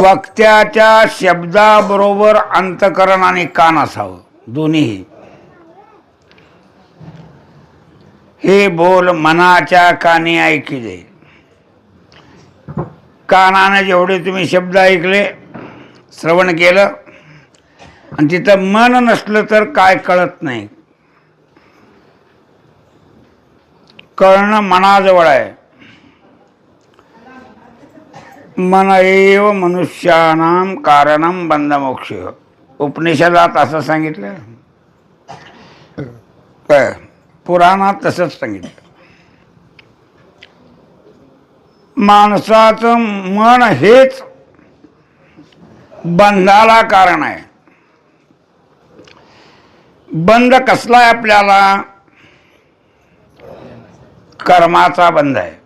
वक्त्याच्या शब्दाबरोबर अंतकरण आणि कान असावं. दोन्हीही. हे बोल मनाच्या कानी ऐकिले कानाने जेवढे तुम्ही शब्द ऐकले श्रवण केलं आणि तिथं मन नसलं तर काय कळत नाही. कळणं मनाजवळ आहे. मन एव मनुष्यानाम कारणम बंधमोक्ष उपनिषदात असं सांगितलं. काय पुराणात तसंच सांगितलं. माणसाचं मन हेच बंधाला कारण आहे. बंध कसला आहे आपल्याला? कर्माचा बंध आहे.